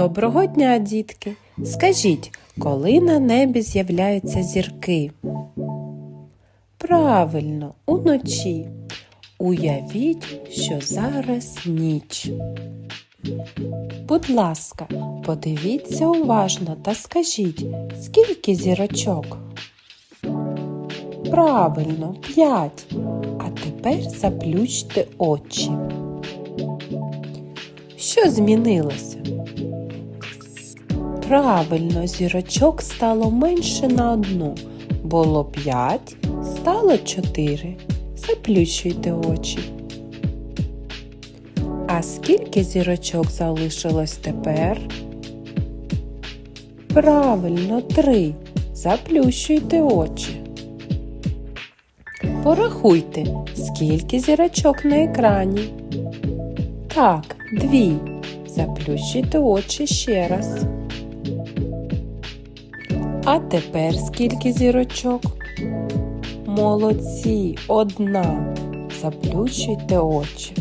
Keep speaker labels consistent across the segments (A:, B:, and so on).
A: Доброго дня, дітки! Скажіть, коли на небі з'являються зірки? Правильно, уночі. Уявіть, що зараз ніч. Будь ласка, подивіться уважно та скажіть, скільки зірочок? Правильно, п'ять. А тепер заплющте очі. Що змінилося? Правильно, зірочок стало менше на одну. Було п'ять, стало чотири. Заплющуйте очі. А скільки зірочок залишилось тепер? Правильно, три. Заплющуйте очі. Порахуйте, скільки зірочок на екрані. Так, дві. Заплющуйте очі ще раз. А тепер скільки зірочок? Молодці, одна. Заплющуйте очі.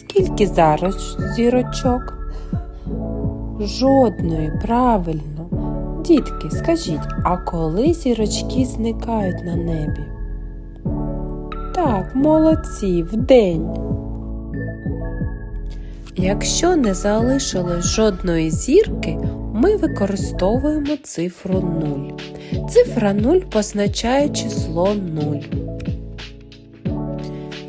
A: Скільки зараз зірочок? Жодної, правильно. Дітки, скажіть, а коли зірочки зникають на небі? Так, молодці, вдень. Якщо не залишилось жодної зірки, ми використовуємо цифру 0. Цифра 0 позначає число 0.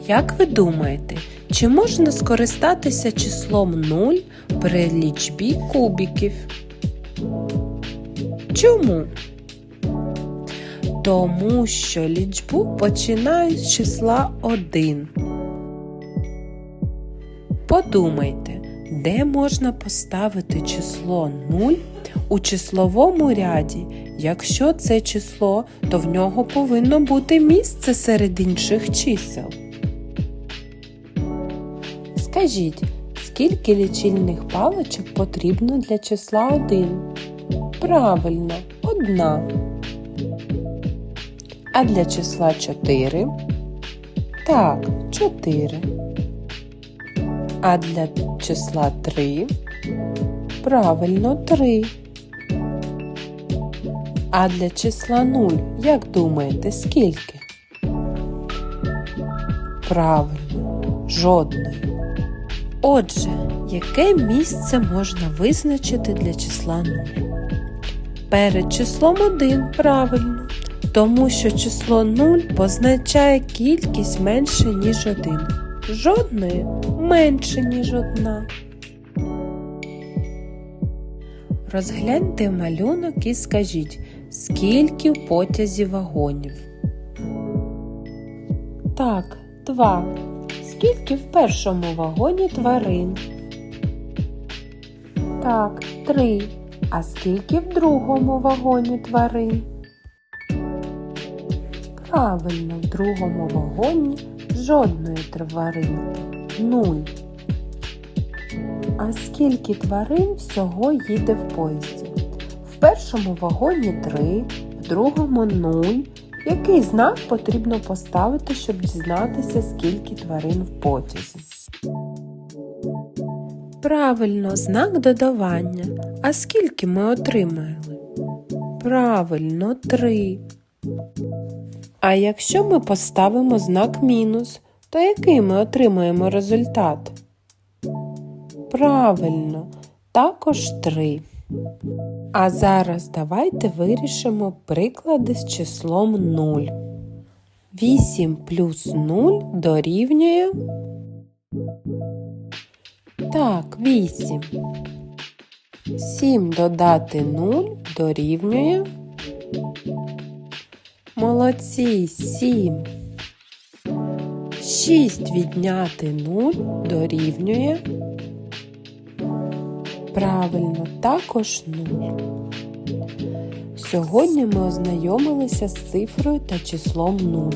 A: Як ви думаєте, чи можна скористатися числом 0 при лічбі кубиків? Чому? Тому що лічбу починають з числа 1. Подумайте, де можна поставити число 0 у числовому ряді. Якщо це число, то в нього повинно бути місце серед інших чисел. Скажіть, скільки лічильних паличок потрібно для числа 1? Правильно, одна. А для числа 4? Так, 4. А для числа 3? Правильно, 3. А для числа 0, як думаєте, скільки? Правильно, жодної. Отже, яке місце можна визначити для числа 0? Перед числом 1 правильно, тому що число 0 позначає кількість менше, ніж 1. Жодної менше, ніж 1. Розгляньте малюнок і скажіть, скільки в потязі вагонів. Так, два. Скільки в першому вагоні тварин? Так, три. А скільки в другому вагоні тварин? Правильно, в другому вагоні жодної тваринки. Нуль. А скільки тварин всього їде в поїзді? В першому вагоні три, в другому нуль. Який знак потрібно поставити, щоб дізнатися, скільки тварин в потязі? Правильно, знак додавання. А скільки ми отримали? Правильно, три. А якщо ми поставимо знак мінус, то який ми отримаємо результат? Правильно, також 3. А зараз давайте вирішимо приклади з числом 0. 8 плюс 0 дорівнює. Так, 8. 7 додати 0 дорівнює. Молодці 7. 6 відняти 0 дорівнює. Правильно, також 0. Сьогодні ми ознайомилися з цифрою та числом 0.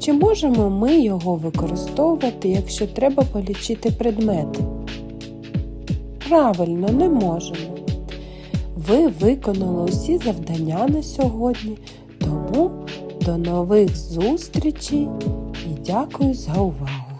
A: Чи можемо ми його використовувати, якщо треба полічити предмети? Правильно, не можемо. Ви виконали усі завдання на сьогодні, тому до нових зустрічей і дякую за увагу!